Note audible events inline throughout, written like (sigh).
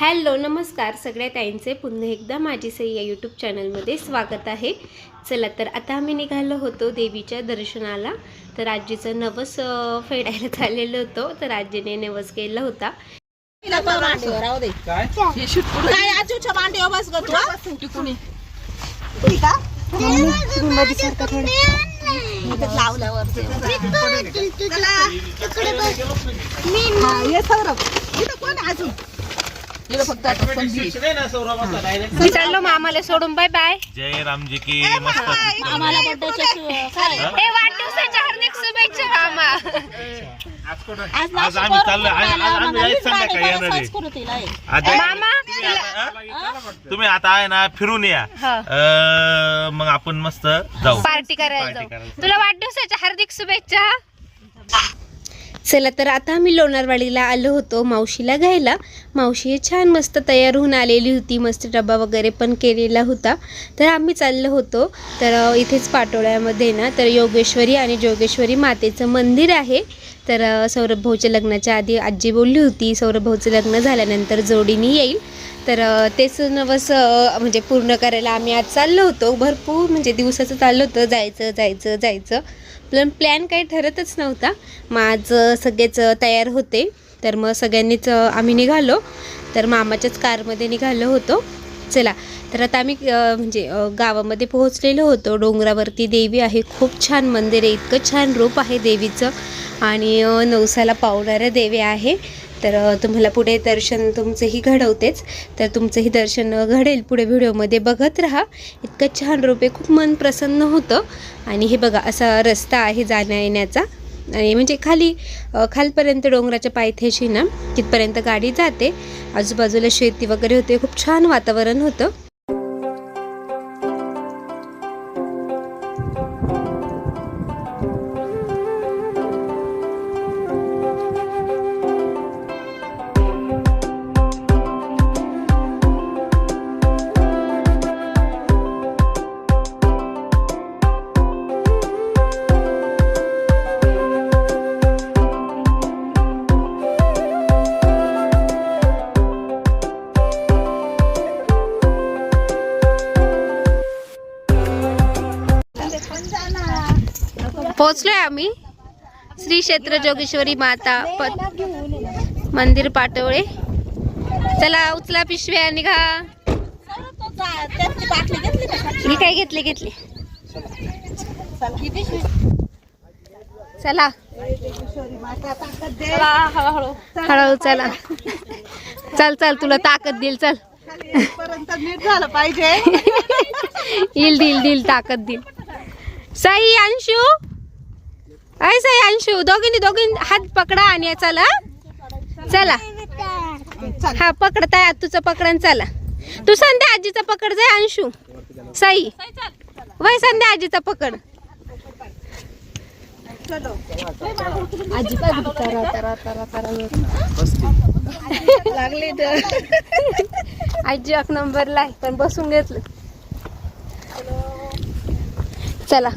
Hello नमस्कार. सगळ्या ताईंचे पुन्हा एकदा माझी सई या यूट्यूब चॅनलमध्ये स्वागत आहे. चला तर आता आम्ही निघालो होतो देवीच्या दर्शनाला. तर आजीचं नवस फेडायला चाललेलो होतो. तर आजीने नवस केला होता. लावल्यावर फक्त आता संधी. चाललो मामाला सोडून. बाय बाय जय रामजी की मस्त. आम्हाला बर्थडेच्या काय ए वाढदिवसाच्या हार्दिक शुभेच्छा मामा आज आज आम्ही चाललोय. आज- आज आम्ही जायचं संध्याकाळी येणार. आहे. संस्कृतीला आहे. आज मामा? तुम्ही आता आहे ना फिरून या. हा. अं, मग आपण मस्त जाऊ. पार्टी करायला जाऊ. करायला. तुला वाढदिवसाच्या हार्दिक शुभेच्छा. चला तर आता आम्ही लोणारवाडीला आलो होतो मावशीला घ्यायला. मावशी छान मस्त तयार होऊन आलेली होती मस्त डबा वगैरे पण केलेला होता. तर आम्ही चाललो होतो. तर इथेच पाटोळ्यामध्ये ना तर योगेश्वरी आणि जोगेश्वरी मातेचं मंदिर आहे. तर सौरभ भाऊच्या लग्नाच्या आधी आजी बोलली होती सौरभ भाऊचं लग्न झाल्यानंतर जोडीने येईल. तर तेच नवस म्हणजे पूर्ण करायला आम्ही आज चाललो होतो. भरपूर म्हणजे दिवसाचं चाललं होतं. जायचं जायचं जायचं. पण प्लॅन काही ठरतच नव्हता. मग आज सगळेच तयार होते. तर मग सगळ्यांनीच आम्ही निघालो. तर मामाच्याच कारमध्ये निघालो होतो. चला तर आता आम्ही म्हणजे गावामध्ये पोहोचलेलो होतो. डोंगरावरती देवी आहे. खूप छान मंदिर आहे. इतकं छान रूप आहे देवीचं. आणि नवसाला पावणाऱ्या देवी आहे. तर तुम्हाला पुढे दर्शन तुमचंही घडवतेच. तर तुमचंही दर्शन घडेल. पुढे व्हिडिओमध्ये बघत राहा. इतकं छान रोपे खूप मन प्रसन्न होतं. आणि हे बघा असा रस्ता आहे जाण्या येण्याचा. आणि म्हणजे खाली खालपर्यंत डोंगराच्या पायथ्याशी ना तिथपर्यंत गाडी जाते. आजूबाजूला शेती वगैरे होते. खूप छान वातावरण होतं. आम्ही श्री क्षेत्र जोगेश्वरी माता मंदिर पाटोळे चला उचला पिशव्या निघा ही काय घेतली घेतली. चला. हळूहळू. चला. चल चल तुला ताकद देईल चल. झालं पाहिजे येईल देईल दिल ताकद दिल सई अंशू. ऐसा साई अंशू दोघींनी दोघींनी हात पकडा आणि चला चला. हा पकडताय तुझं पकडन चला. तू संध्या आजीचा पकड जाय अंशू. साई. वय संध्या आजीचा पकड. आजी लागली तर आजी एक नंबरला आहे पण बसून घेतलं. चला.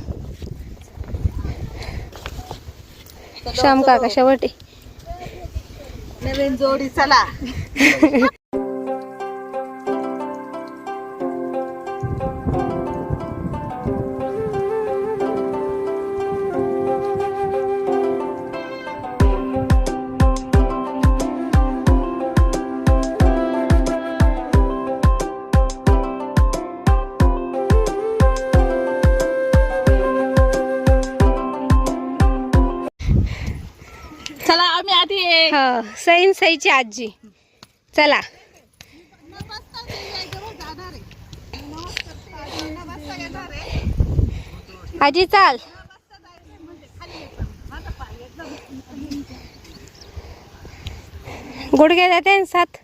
श्याम काका शेवटी. नवीन जोडी चला. (laughs) चला आम्ही आधी हो सईन सईची आजी. चला. आजी चाल. गुडघे जाते सात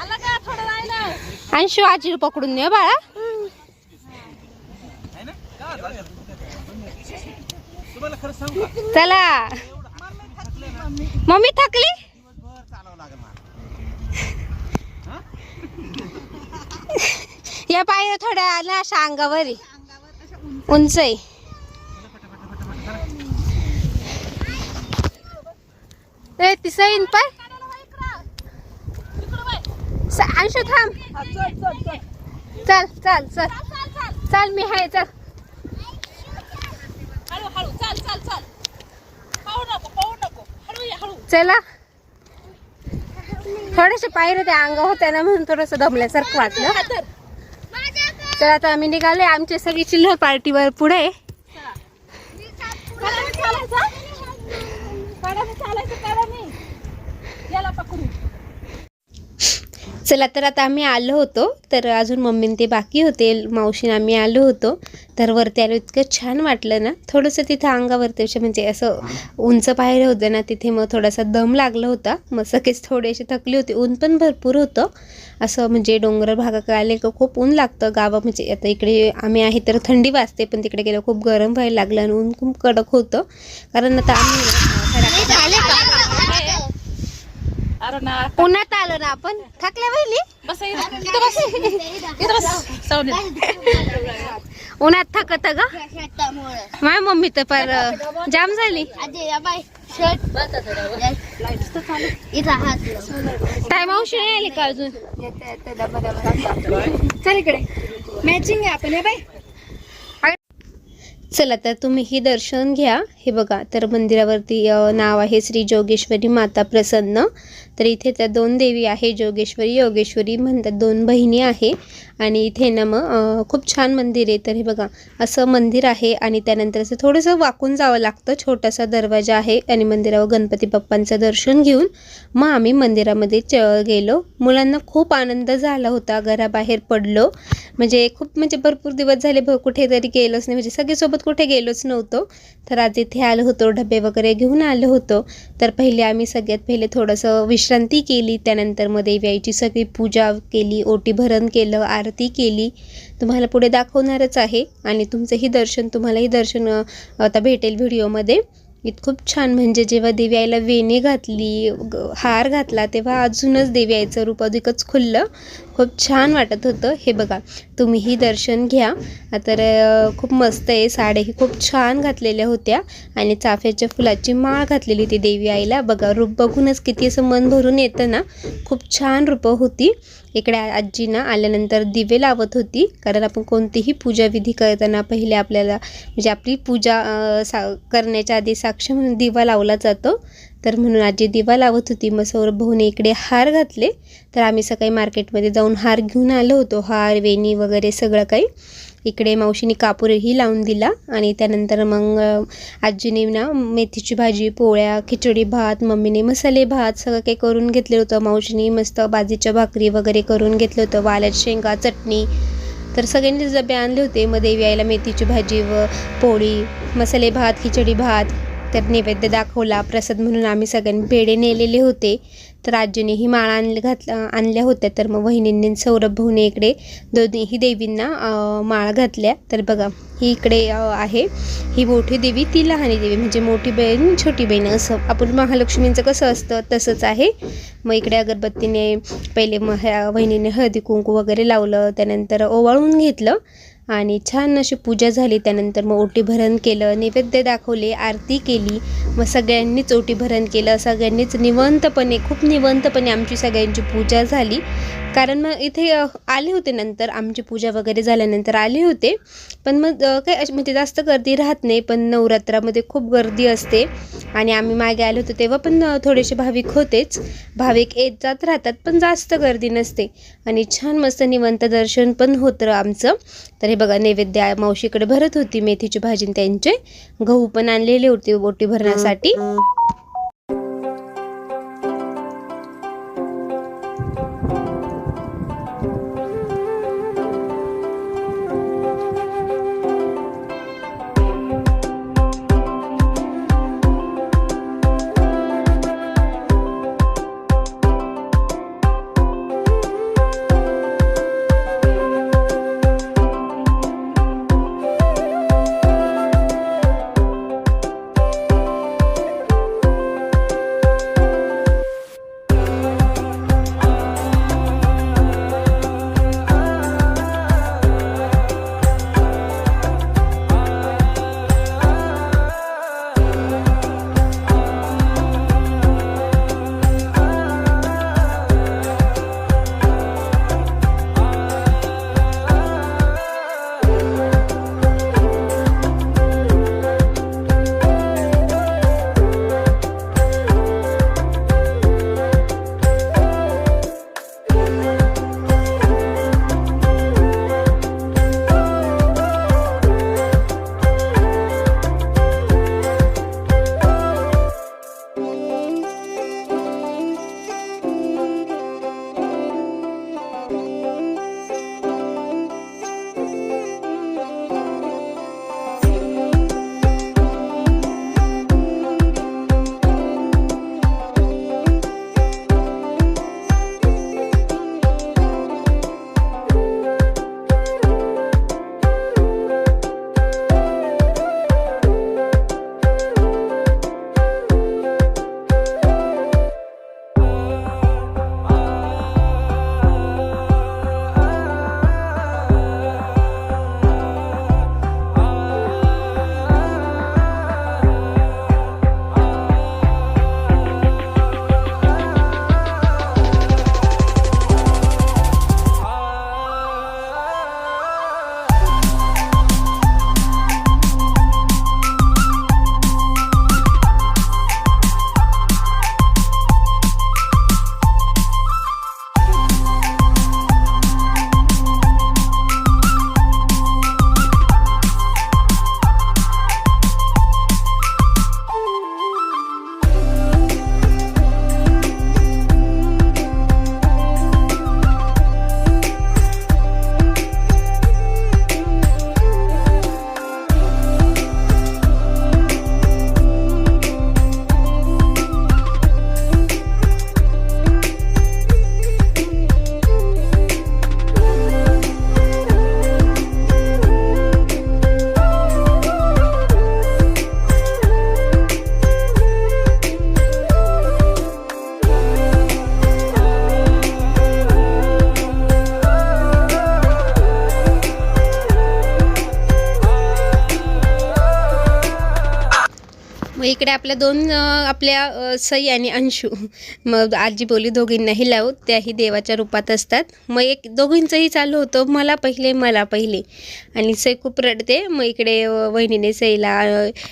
आला अंशू आजी पकडून दे बाळा. चला. मम्मी थकली? या पायऱ्या थोड्या आल्या अशा अंगावर. उंच आहे ए ती सईन पाय. अंशू थांब. चल चल चल चल चल चल. चल मी आहे चल. हळू हळू चल चल चल पाहू नको पाहू नको हळू ये हळू चला. थोडेसे पायरे ते अंग होत्या ना म्हणून थोडस दमल्यासारखं वाटलं. हात तर आता आम्ही निघाले आमची सगळी चिल्लर पार्टीवर पुढे. कडाने चालायचं कडाने चालायचं कडाने याला पकडू चला तर आता आम्ही आलो होतो तर अजून मम्मीन ते बाकी होते मावशीन आम्ही आलो होतो. तर वरती आलो इतकं छान वाटलं ना. थोडंसं तिथं अंगावरती असं म्हणजे असं उंच पाहिलं होतं ना तिथे मग थोडासा दम लागला होता. मग सगळेच थोडेसे थकले होते ऊन पण भरपूर होतं. असं म्हणजे डोंगर भागाकडे आले का खूप ऊन लागतं गावा म्हणजे आता इकडे आम्ही आहे तर थंडी वाजते पण तिकडे गेलं खूप गरम व्हायला लागलं आणि ऊन खूप कडक होतं. कारण आता आम्ही अरे ना उन्हात आलो ना आपण. थकल्या पहिली बस इथं. इथं बस. इथं बस. सावली उन्हात थकत ग? माझ्या मम्मी तर पर जाम झाली. काय मावशी नाही आली का अजून? चल इकडे. मॅचिंग आहे आपण बाय चला तर तुम्ही हे दर्शन घ्या. हे बघा तर मंदिरावरती नाव आहे श्री जोगेश्वरी माता प्रसन्न. तर इथे त्या दोन देवी आहे जोगेश्वरी योगेश्वरी म्हणतात दोन बहिणी आहे. आणि इथे ना मग खूप छान मंदिर आहे. तर हे बघा असं मंदिर आहे आणि त्यानंतर असं थोडंसं वाकून जावं लागतं. छोटासा दरवाजा आहे आणि मंदिरावर गणपती बाप्पांचं दर्शन घेऊन मग आम्ही मंदिरामध्ये च गेलो. मुलांना खूप आनंद झाला होता घराबाहेर पडलो. म्हणजे खूप म्हणजे भरपूर दिवस झाले भ कुठेतरी गेलोच नाही. म्हणजे सगळेसोबत कुठे गेलोच नव्हतो. तर आज इथे आलो होतो डबे वगैरे घेऊन आलो होतो. तर पहिले आम्ही सगळ्यात पहिले थोडंसं विश्रांती केली. त्यानंतर मग देवी आईची सगळी पूजा केली ओटी भरण केलं आरती केली. तुम्हाला पुढे दाखवणारच आहे. आणि तुमचंही दर्शन तुम्हालाही दर्शन आता भेटेल व्हिडिओमध्ये इत खूप छान म्हणजे जेव्हा देवी आईला वेणी घातली ग- हार घातला तेव्हा अजूनच देवी आईचं रूप अधिकच खुललं. खूप छान वाटत होतं. हे बघा तुम्हीही दर्शन घ्या. तर खूप मस्त आहे. साड्याही खूप छान घातलेल्या होत्या आणि चाफ्याच्या फुलाची माळ घातलेली ती देवी आईला. बघा रूप बघूनच किती असं मन भरून येतं ना. खूप छान रूपं होती. इकडे आजी ना आल्यानंतर दिवे लावत होती. कारण आपण कोणतीही पूजा विधी करताना पहिले आपल्याला म्हणजे आपली पूजा सा करण्याच्या आधी साक्ष म्हणून दिवा लावला जातो. तर म्हणून आजी दिवा लावत होती. मग सौरभ भाऊने इकडे हार घातले. तर आम्ही सकाळी मार्केटमध्ये जाऊन हार घेऊन आलो होतो. हार वेणी वगैरे सगळं काही इकडे मावशीने कापूरही लावून दिला. आणि त्यानंतर मग आजीने ना मेथीची भाजी पोळ्या खिचडी भात मम्मीने मसाले भात सगळं काही करून घेतलं होतं. मावशीने मस्त बाजीच्या भाकरी वगैरे करून घेतलं होतं. वाल्यात शेंगा चटणी तर सगळ्यांनीच डबे आणले होते. मग देवी आईला मेथीची भाजी व पोळी मसाले भात खिचडी भात तर नैवेद्य दाखवला. प्रसाद म्हणून आम्ही सगळ्यांनी पेढे नेलेले होते. तर आजीनेही माळा आणल्या घातल्या आणल्या होत्या. तर मग वहिनींनी सौरभ भाऊने इकडे दोन्हीही देवींना माळा माळ घातल्या. तर बघा ही इकडे आहे. ही मोठी देवी ती लहानी देवी. म्हणजे मोठी बहीण छोटी बहीण. असं आपण महालक्ष्मींचं कसं असतं तसंच आहे. मग इकडे अगरबत्तीने पहिले मग ह्या वहिनीने हळदी कुंकू वगैरे लावलं. त्यानंतर ओवाळून घेतलं. आणि छान अशी पूजा झाली. त्यानंतर मग ओटी भरण केलं नैवेद्य दाखवले आरती केली. मग सगळ्यांनीच ओटी भरण केलं. सगळ्यांनीच निवंतपणे खूप निवंतपणे आमची सगळ्यांची पूजा झाली. कारण मग इथे आले होते नंतर. आमची पूजा वगैरे झाल्यानंतर आले होते. पण मग काय अशी म्हणजे जास्त गर्दी राहत नाही. पण नवरात्रामध्ये खूप गर्दी असते. आणि आम्ही मागे आलो होतो तेव्हा पण थोडेसे भाविक होतेच. भाविक येत जात राहतात पण जास्त गर्दी नसते. आणि छान मस्त निवंत दर्शन पण होतं आमचं. तर हे बघा नैवेद्य मावशीकडे भरत होती मेथीची भाजी त्यांचे गहू पण आणलेले होते बोटी भरण्यासाठी. इकडे आपल्या दोन आपल्या सई आणि अंशू. मग आजी बोली दोघींनाही लावू त्याही देवाच्या रूपात असतात. मग एक दोघींचंही चालू होतं मला पहिले मला पहिले. आणि सई खूप रडते. मग इकडे वहिनीने सईला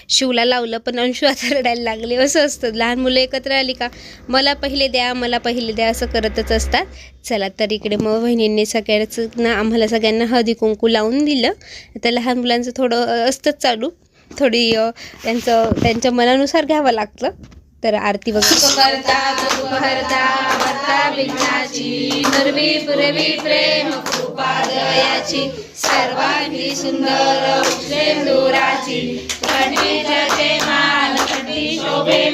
शिवला लावलं पण अंशू आता रडायला लागले. असं असतं. लहान मुलं एकत्र आली का मला पहिले द्या मला पहिले द्या असं करतच असतात. चला तर इकडे मग वहिनींनी सगळ्याच ना आम्हाला सगळ्यांना हळदी कुंकू लावून दिलं. आता लहान मुलांचं थोडं असतंच चालू. थोडी त्यांचं त्यांच्या मनानुसार घ्यावं लागतं. तर आरती वगैरे. करता सुंदर मान शोभे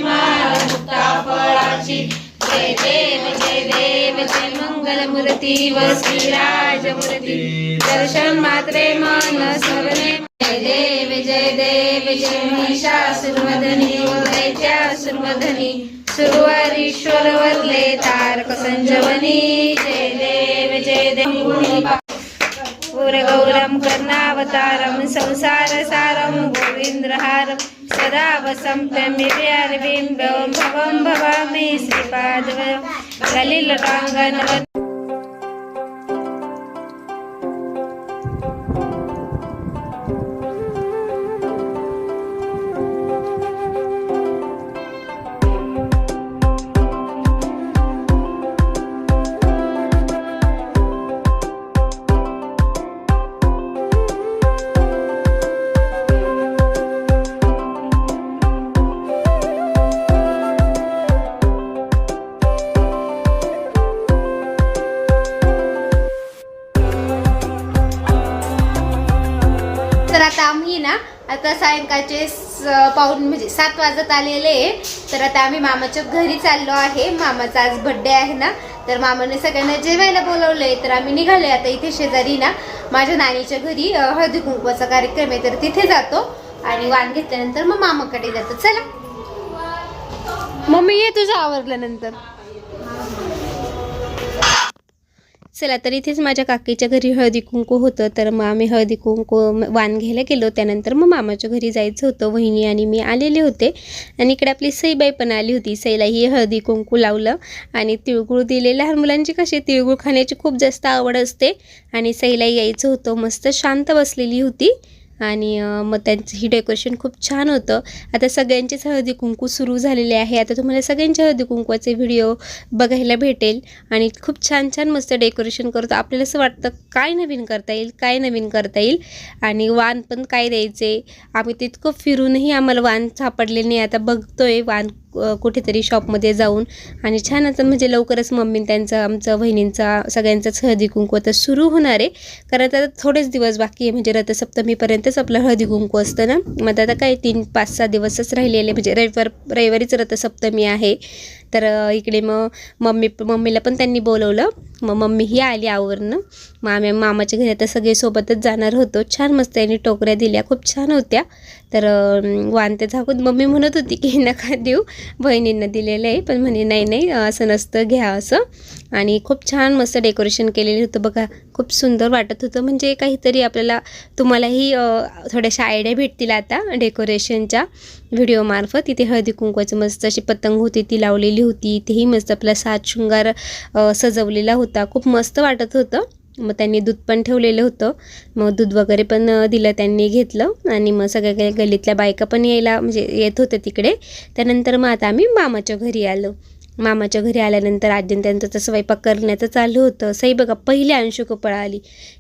फळाची. जय देव जय देव जय मंगल मूर्ती व श्रीराज मूर्ती दर्शन मात्रे मन सरणे जय देव जय देव जय उदयच्या दैत्यासुरमधनी सुरवारीश्वर वरले तारक संजवनी जय देव जय देव गौरम कर्णावतारम संसार सारम गोविंद्रहारम सदा वसंप्यमिर्बिंबं भवं भवामि श्रीपादव ललिलकाङ्गन आता सायंकाळचे स- म्हणजे सात वाजत आलेले तर आता आम्ही मामाच्या घरी चाललो आहे. मामाचा आज बड्डे आहे ना. तर मामाने सगळ्यांना जेवायला बोलवलंय. तर आम्ही निघाले आता इथे शेजारी ना. माझ्या नानीच्या घरी हळदी कुंकवाचा कार्यक्रम आहे. तर तिथे जातो. आणि वाण घेतल्यानंतर मग मामाकडे जातो. चला. मम्मी ये तुझं आवरल्यानंतर. चला तर इथेच माझ्या काकीच्या घरी हळदी कुंकू होतं. तर मग आम्ही हळदी कुंकू वाण घ्यायला गेलो. त्यानंतर मग मामाच्या घरी जायचं होतं. वहिनी आणि मी आलेले होते. आणि इकडे आपली सईबाई पण आली होती. सईलाही हळदी कुंकू लावलं आणि तिळगुळ दिले. लहान मुलांची कशी तिळगुळ खाण्याची खूप जास्त आवड असते. आणि सईला यायचं होतं. मस्त शांत बसलेली होती. आणि मग त्यांचं ही डेकोरेशन खूप छान होतं. आता सगळ्यांचेच हळदी कुंकू सुरू झालेले आहे. आता तुम्हाला सगळ्यांच्या हळदी कुंकवाचे व्हिडिओ बघायला भेटेल. आणि खूप छान छान मस्त डेकोरेशन करतो. आपल्याला असं वाटतं काय नवीन करता येईल काय नवीन करता येईल? आणि वाण पण काय द्यायचे? आम्ही तितकं फिरूनही आम्हाला वाण सापडले नाही. आता बघतोय वाण कुठेतरी शॉपमध्ये जाऊन आणि छान आता म्हणजे लवकरच मम्मी त्यांचं आमचं बहिणींचा सगळ्यांचाच हळदी कुंकू आता सुरू होणार आहे. कारण आता थोडेच दिवस बाकी आहे म्हणजे रथसप्तमीपर्यंतच आपलं हळदी कुंकू असतं ना. मग आता काय तीन पाच सहा दिवसच राहिलेले म्हणजे रविवार रविवारीच रथसप्तमी आहे. तर इकडे मग मम्मी मम्मीला पण त्यांनी बोलवलं. मग मम्मी ही आली आवरनं. मग आम्ही मामाच्या घरी आता सगळे सोबतच जाणार होतो. छान मस्त यांनी टोकऱ्या दिल्या खूप छान होत्या. तर अं, ते झाकून मम्मी म्हणत होती की नका देऊ बहिणींना दिलेलं आहे. पण म्हणे नाही नाही असं नसतं घ्या असं. आणि खूप छान मस्त डेकोरेशन केलेलं होतं. बघा खूप सुंदर वाटत होतं. म्हणजे काहीतरी आपल्याला तुम्हालाही थोड्याशा आयडिया भेटतील आता डेकोरेशनच्या व्हिडिओमार्फत इथे हळदी कुंकवाची मस्त अशी पतंग होती ती लावलेली होती. इथेही मस्त आपला सात शृंगार सजवलेला होता. खूप मस्त वाटत होतं. मग त्यांनी दूध पण ठेवलेलं होतं. मग दूध वगैरे पण दिलं त्यांनी घेतलं. आणि मग सगळ्या काही गल्लीतल्या बायका पण यायला म्हणजे येत होत्या तिकडे. त्यानंतर मग आता आम्ही मामाच्या घरी आलो. मामाच्या घरी आल्यानंतर आजी त्यांचं तर स्वयंपाक करण्याचं चालू होतं. सई बघा पहिले अंशू कपळ आली.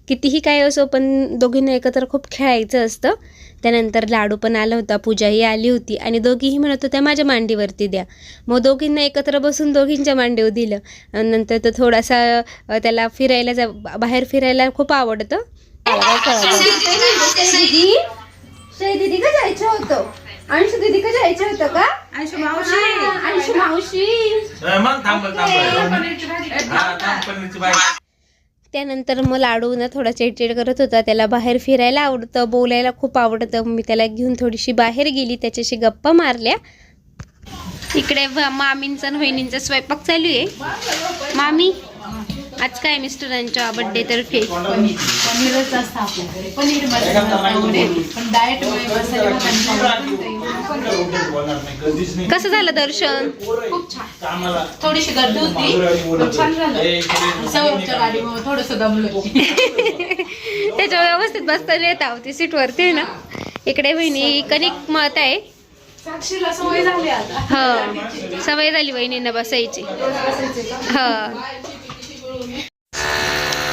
कितीही काय असो पण दोघींना एकत्र खूप खेळायचं असतं. त्यानंतर लाडू पण आला होता पूजाही आली होती आणि दोघीही म्हणत होत्या माझ्या मांडीवरती द्या. मग दोघींना एकत्र बसून दोघींच्या मांडीवर दिलं. आणि नंतर तर थोडासा त्याला फिरायला जा बाहेर फिरायला खूप आवडतं. दिदी का जायचं होतं. अंशू दिदी का जायचं होतं का? अंशू मावशी. अंशू मावशी. मग थांबल त्यानंतर मग लाडू ना थोडा चिडचिड करत होता. त्याला बाहेर फिरायला आवडतं बोलायला खूप आवडतं. मी त्याला घेऊन थोडीशी बाहेर गेली. त्याच्याशी गप्पा मारल्या. इकडे व- मामींचा आणि वहिनींचा स्वयंपाक चालू आहे. मामी? आज काय मिस्टरांच्या बर्थडे तर्फे? पनीरच असतं आपल्याकडे पनीर पण डाएट कसं झालं दर्शन? थोडीशी गर्दी होती. पण छान झालं. सौरभच्या गाडीमुळे थोडस दमलो (laughs) त्याच्या व्यवस्थित बसता येत होती सीटवरती आहे ना. इकडे बहिणी कणिक मत आहे. साक्षीला सवय झाली आता. हो सवय झाली वहिनींना बसायची. हा.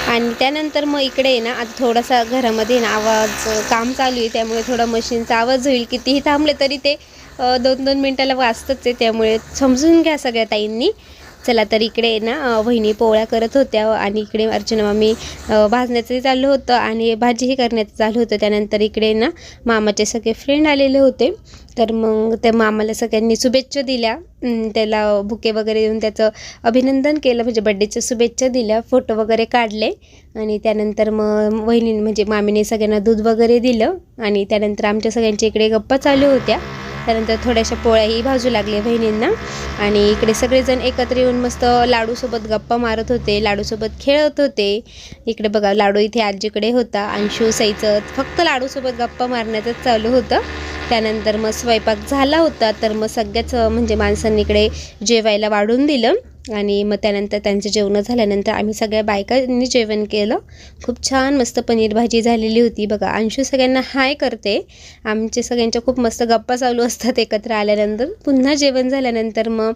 आणि त्यानंतर मग इकडे आहे ना आता थोडासा घरामध्ये ना आवाज काम चालू आहे त्यामुळे थोडा मशीनचा आवाज होईल कितीही थांबले तरी ते दोन दोन मिनटाला वाचतच आहे त्यामुळे समजून घ्या सगळ्या ताईंनी. चला तर इकडे आहे ना वहिनी पोळ्या करत होत्या आणि इकडे अर्चना मामी भाजण्याचंही चाललं होतं आणि भाजीही करण्याचं चालू होतं. त्यानंतर इकडे ना मामाचे सगळे फ्रेंड आलेले होते. तर मग त्या मामाला सगळ्यांनी शुभेच्छा दिल्या. त्याला बुके वगैरे देऊन त्याचं अभिनंदन केलं म्हणजे बड्डेच्या शुभेच्छा दिल्या फोटो वगैरे काढले. आणि त्यानंतर मग वहिनी म्हणजे मामीने सगळ्यांना दूध वगैरे दिलं. आणि त्यानंतर आमच्या सगळ्यांच्या इकडे गप्पा चालू होत्या. त्यानंतर थोड्याशा पोळ्याही भाजू लागल्या बहिणींना. आणि इकडे सगळेजण एकत्र येऊन मस्त लाडूसोबत गप्पा मारत होते लाडूसोबत खेळत होते. इकडे बघा लाडू इथे आजीकडे होता. अंशू साईचं फक्त लाडूसोबत गप्पा मारण्याचंच चालू होतं. त्यानंतर मग स्वयंपाक झाला होता. तर मग सगळ्याच म्हणजे माणसांनी इकडे जेवायला वाढून दिलं. आणि मग त्यानंतर त्यांचं जेवणं झाल्यानंतर आम्ही सगळ्या बायकांनी जेवण केलं. खूप छान मस्त पनीर भाजी झालेली होती बघा. अंशू सगळ्यांना हाय करते. आमचे सगळ्यांच्या खूप मस्त गप्पा चालू असतात एकत्र आल्यानंतर. पुन्हा जेवण झाल्यानंतर मग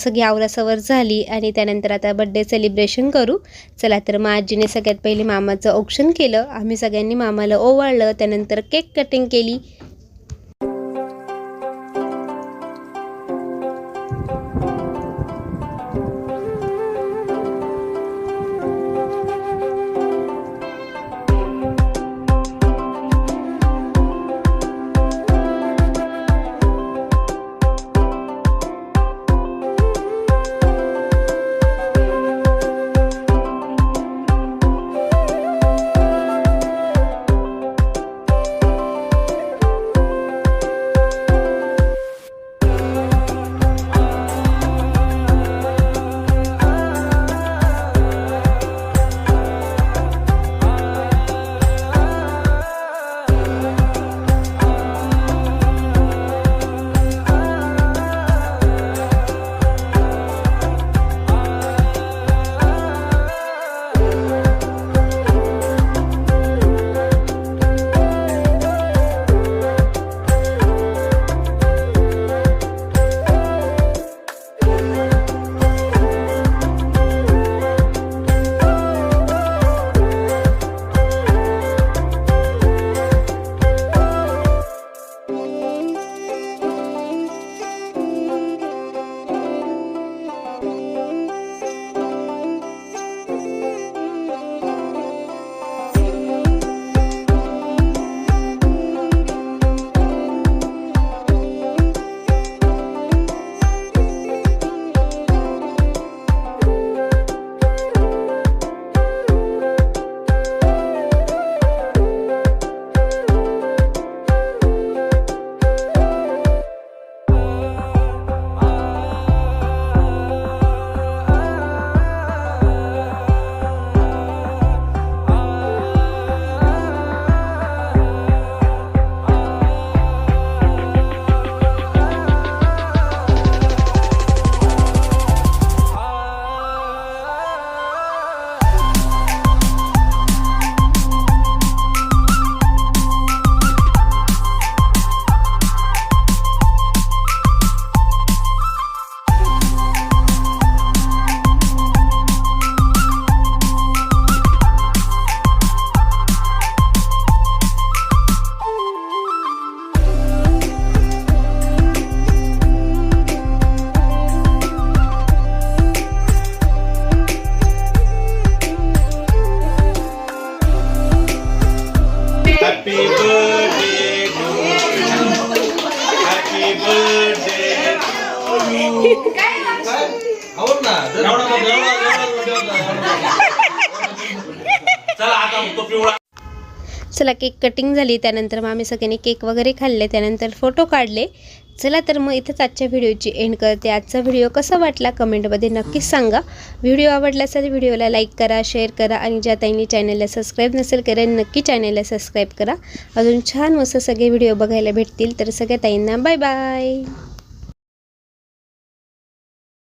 सगळी आवरासवर झाली आणि त्यानंतर आता बड्डे सेलिब्रेशन करू. चला तर मग आजीने सगळ्यात पहिले मामाचं औक्षण केलं. आम्ही सगळ्यांनी मामाला ओवाळलं. त्यानंतर केक कटिंग केली. पिवळा. चला केक कटिंग झाली त्यानंतर मग आम्ही सगळ्यांनी केक वगैरे खाल्ले त्यानंतर फोटो काढले. चला तर मग इथंच आजच्या व्हिडिओची एंड करते. आजचा व्हिडिओ कसा वाटला कमेंटमध्ये नक्कीच सांगा. व्हिडिओ आवडला असेल व्हिडिओला लाईक करा शेअर करा आणि ज्या ताईंनी चॅनलला सबस्क्राईब नसेल करा नक्की चॅनलला सबस्क्राईब करा. अजून छान मस्त सगळे व्हिडिओ बघायला भेटतील. तर सगळ्या ताईंना बाय बाय